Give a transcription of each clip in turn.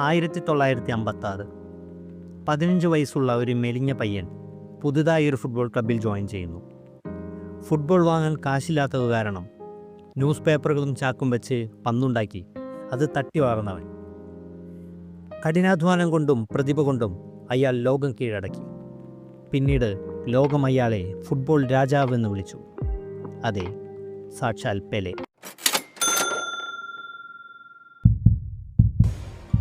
ആയിരത്തി തൊള്ളായിരത്തി അമ്പത്തി ആറ് പതിനഞ്ച് വയസ്സുള്ള ഒരു മെലിഞ്ഞ പയ്യൻ പുതുതായി ഒരു ഫുട്ബോൾ ക്ലബ്ബിൽ ജോയിൻ ചെയ്യുന്നു. ഫുട്ബോൾ വാങ്ങാൻ കാശില്ലാത്തത് കാരണം ന്യൂസ് പേപ്പറുകളും ചാക്കും വെച്ച് പന്നുണ്ടാക്കി അത് തട്ടി വാർന്നവൻ കഠിനാധ്വാനം കൊണ്ടും പ്രതിഭ കൊണ്ടും അയാൾ ലോകം കീഴടക്കി. പിന്നീട് ലോകം അയാളെ ഫുട്ബോൾ രാജാവ് എന്ന് വിളിച്ചു. അതെ സാക്ഷാൽ പെലെ.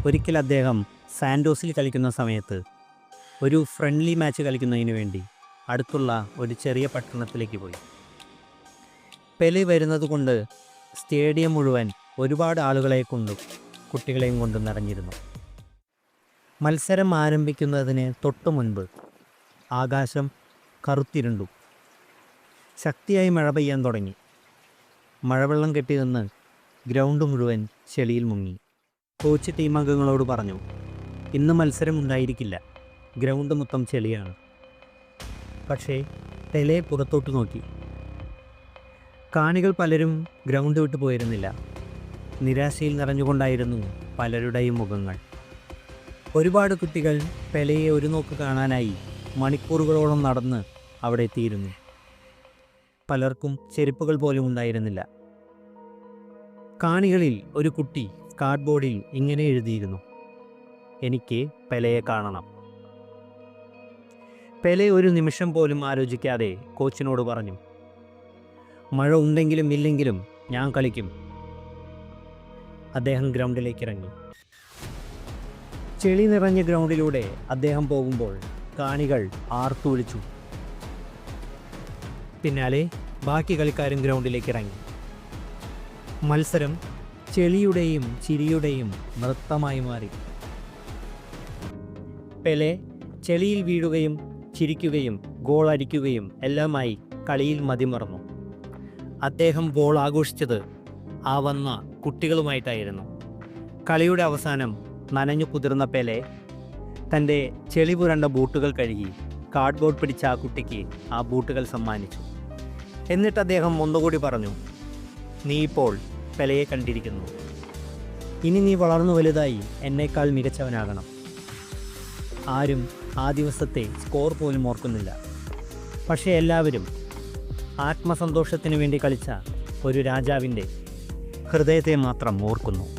ഒരിക്കൽ അദ്ദേഹം സാൻഡോസിൽ കളിക്കുന്ന സമയത്ത് ഒരു ഫ്രണ്ട്ലി മാച്ച് കളിക്കുന്നതിന് വേണ്ടി അടുത്തുള്ള ഒരു ചെറിയ പട്ടണത്തിലേക്ക് പോയി. പെലി വരുന്നത് കൊണ്ട് സ്റ്റേഡിയം മുഴുവൻ ഒരുപാട് ആളുകളെ കൊണ്ടും കുട്ടികളെയും കൊണ്ടും നിറഞ്ഞിരുന്നു. മത്സരം ആരംഭിക്കുന്നതിന് തൊട്ടു മുൻപ് ആകാശം കറുത്തിരുണ്ടു. ശക്തിയായി മഴ പെയ്യാൻ തുടങ്ങി. മഴവെള്ളം കെട്ടി നിന്ന് ഗ്രൗണ്ട് മുഴുവൻ ചെളിയിൽ മുങ്ങി. കോച്ച് ടീം അംഗങ്ങളോട് പറഞ്ഞു ഇന്ന് മത്സരം ഉണ്ടായിരിക്കില്ല. ഗ്രൗണ്ട് മൊത്തം ചെളിയാണ്. പക്ഷേ പെലെ പുറത്തോട്ട് നോക്കി. കാണികൾ പലരും ഗ്രൗണ്ട് വിട്ടു പോയിരുന്നില്ല. നിരാശയിൽ നിറഞ്ഞുകൊണ്ടായിരുന്നു പലരുടെയും മുഖങ്ങൾ. ഒരുപാട് കുട്ടികൾ പെലയെ ഒരു നോക്ക് കാണാനായി മണിക്കൂറുകളോളം നടന്ന് അവിടെ എത്തിയിരുന്നു. പലർക്കും ചെരുപ്പുകൾ പോലും ഉണ്ടായിരുന്നില്ല. കാണികളിൽ ഒരു കുട്ടി കാർഡ്ബോർഡിൽ ഇങ്ങനെ എഴുതിയിരുന്നു. എനിക്ക് പെലയെ കാണണം. പെലെ ഒരു നിമിഷം പോലും ആലോചിക്കാതെ കോച്ചിനോട് പറഞ്ഞു മഴ ഉണ്ടെങ്കിലും ഇല്ലെങ്കിലും ഞാൻ കളിക്കും. അദ്ദേഹം ഗ്രൗണ്ടിലേക്ക് ഇറങ്ങി. ചെളി നിറഞ്ഞ ഗ്രൗണ്ടിലൂടെ അദ്ദേഹം പോകുമ്പോൾ കാണികൾ ആർത്തുവിളിച്ചു പിന്നാലെ ബാക്കി കളിക്കാരും ഗ്രൗണ്ടിലേക്ക് ഇറങ്ങി. മത്സരം ചെളിയുടെയും ചിരിയുടെയും നൃത്തമായി മാറി. പെലെ ചെളിയിൽ വീഴുകയും ചിരിക്കുകയും ഗോളടിക്കുകയും എല്ലാമായി കളിയിൽ മതിമറന്നു. അദ്ദേഹം ഗോൾ ആഘോഷിച്ചത് ആ വന്ന കുട്ടികളുമായിട്ടായിരുന്നു. കളിയുടെ അവസാനം നനഞ്ഞു കുതിർന്ന പെലെ തന്റെ ചെളി പുരണ്ട ബൂട്ടുകൾ കഴുകി കാർഡ്ബോർഡ് പിടിച്ച ആ കുട്ടിക്ക് ആ ബൂട്ടുകൾ സമ്മാനിച്ചു. എന്നിട്ട് അദ്ദേഹം ഒന്നുകൂടി പറഞ്ഞു നീ ഇപ്പോൾ പെലയെ കണ്ടിരിക്കുന്നു. ഇനി നീ വളർന്നു വലുതായി എന്നേക്കാൾ മികച്ചവനാകണം. ആരും ആ ദിവസത്തെ സ്കോർ പോലും ഓർക്കുന്നില്ല. പക്ഷേ എല്ലാവരും ആത്മസന്തോഷത്തിന് വേണ്ടി കളിച്ച ഒരു രാജാവിന്റെ ഹൃദയത്തെ മാത്രം ഓർക്കുന്നു.